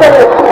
করে।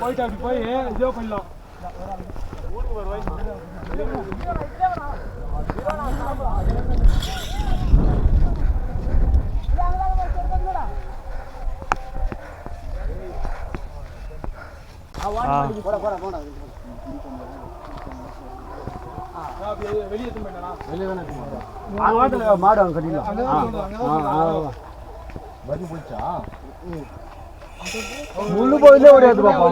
போயிட்டு அப்படி போய் இதோ பண்ணலாம் மாடு அவங்க கட்டிடலாம். முள்ளு போயிலே ஓடியாது பாப்பா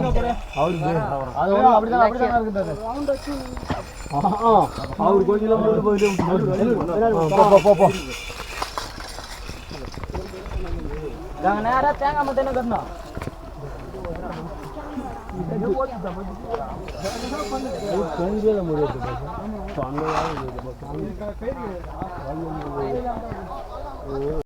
அது ஒண்ணும் அப்படிதான் அப்படிதான் இருக்குது அவர் கொஞ்சம் முள்ளு போயிலே போ போ போ போ. நாங்கள் நேராக தேங்காய் மட்டும் என்ன கட்டணும் கொஞ்சம் முடியாது